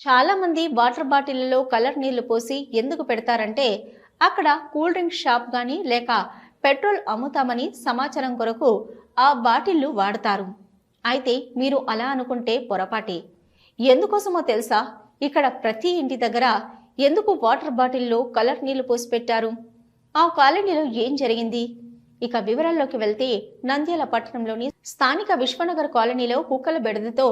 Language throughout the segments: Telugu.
చాలా మంది వాటర్ బాటిళ్ళలో కలర్ నీళ్ళు పోసి ఎందుకు పెడతారంటే అక్కడ కూల్ డ్రింక్ షాప్ కానీ లేక పెట్రోల్ అమ్ముతామని సమాచారం కొరకు ఆ బాటిళ్ళు వాడతారు. అయితే మీరు అలా అనుకుంటే పొరపాటే. ఎందుకోసమో తెలుసా? ఇక్కడ ప్రతి ఇంటి దగ్గర ఎందుకు వాటర్ బాటిల్లో కలర్ నీళ్ళు పోసి పెట్టారు ఆ కాలనీలో ఏం జరిగింది? ఇక వివరాల్లోకి వెళ్తే నంద్యాల పట్టణంలోని స్థానిక విశ్వనగర్ కాలనీలో కుక్కల బెడదతో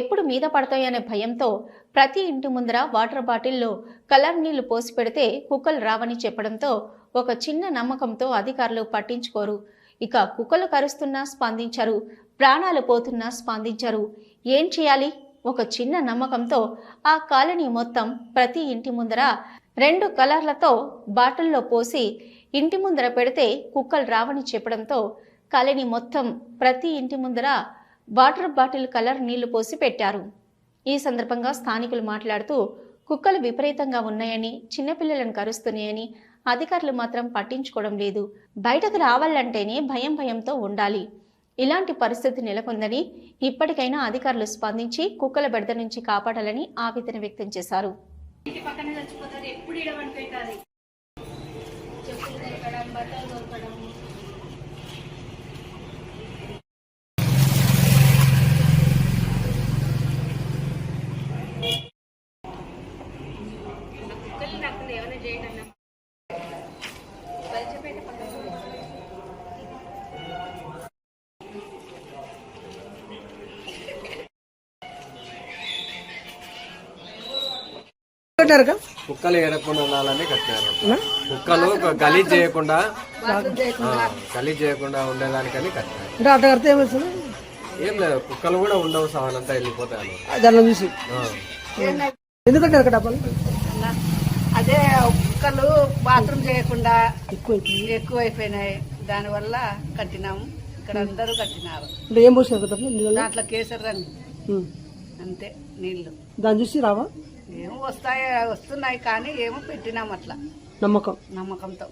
ఎప్పుడు మీద పడతాయనే భయంతో ప్రతి ఇంటి ముందర వాటర్ బాటిల్లో కలర్ నీళ్ళు పోసి పెడితే కుక్కలు రావని చెప్పడంతో ఒక చిన్న నమ్మకంతో అధికారులు పట్టించుకోరు. ఇక కుక్కలు కరుస్తున్నా స్పందించరు ప్రాణాలు పోతున్నా స్పందించరు. ఏం చేయాలి? ఒక చిన్న నమ్మకంతో ఆ కాలనీ మొత్తం ప్రతి ఇంటి ముందర రెండు కలర్లతో బాటిల్లో పోసి ఇంటి ముందర పెడితే కుక్కలు రావని చెప్పడంతో కాలనీ మొత్తం ప్రతి ఇంటి ముందర వాటర్ బాటిల్ కలర్ నీళ్ళు పోసి పెట్టారు. ఈ సందర్భంగా స్థానికులు మాట్లాడుతూ కుక్కలు విపరీతంగా ఉన్నాయని చిన్నపిల్లలను కరుస్తున్నాయని అధికారులు మాత్రం పట్టించుకోవడం లేదు. బయటకు రావాలంటేనే భయం భయంతో ఉండాలి. ఇలాంటి పరిస్థితి నెలకొందని ఇప్పటికైనా అధికారులు స్పందించి కుక్కల బెడద నుంచి కాపాడాలని ఆవేదన వ్యక్తం చేశారు. Thank you. కుక్కలు ఏడకుండా ఉండాలని కట్టారు. కుక్కలు గలీజ్ చేయకుండా గలీజ్ చేయకుండా ఉండేదానికని కట్టారు. అంటే అట్లా కడితే ఏమవుతుంది ఏం లేదు కుక్కలు కూడా ఉండవు సహనంతా చూసి. ఆ. ఎందుకు కట్టారు అక్కడ డబ్బాలు? అదే కుక్కలు బాత్రూమ్ చేయకుండా ఎక్కువ ఎక్కువైపోయినాయి. దానివల్ల కట్టినాము. ఇక్కడ అందరూ కట్టినారు. అంటే ఏం పోసారు కదా? దాంట్లో కేసరి రంగు. అంతే నీళ్ళు దాన్ని చూసి రావా? వస్తాయి వస్తున్నాయి కానీ ఏమో పెట్టినాం అట్లా. నమ్మకం. నమ్మకంతో.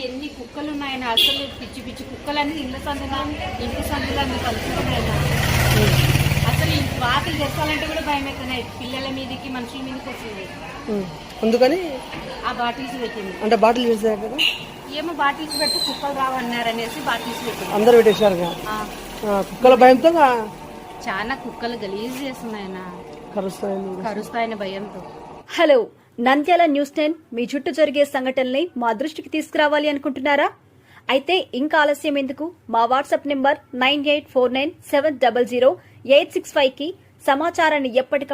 ఎన్ని కుక్కలు ఉన్నాయని అసలు పిచ్చి పిచ్చి కుక్కలన్నీ ఇళ్ళ సందులో ఇంటి సందులో కలుసుకున్నాయి అసలు ఈ వాకిలు తెచ్చాలంటే కూడా భయం అవుతున్నాయి పిల్లల మీదకి మనుషుల మీదకి వచ్చింది ఉమ్. అందుకని ఆ బాటిల్స్ పెట్టింది. అంటే బాటిల్ వేసారు కదా? ఏమో బాటిల్స్ పెట్టి కుక్కలు రావన్నారు అనేసి బాటిల్స్ పెట్టింది. అందరు పెట్టేశారు కుక్కల భయంతో చాలా కుక్కలు గలీజ్ చేస్తున్నాయన కరుస్తాయని. భయంతో. హలో నంద్యాల న్యూస్ టెన్ మీ చుట్టూ జరిగే సంఘటనల్ని మా దృష్టికి తీసుకురావాలి అనుకుంటున్నారా? అయితే ఇంకా ఆలస్యం ఎందుకు? మా WhatsApp number nine eight four nine seven double zero eight six ఫైవ్కి సమాచారాన్ని ఎప్పటికప్పుడు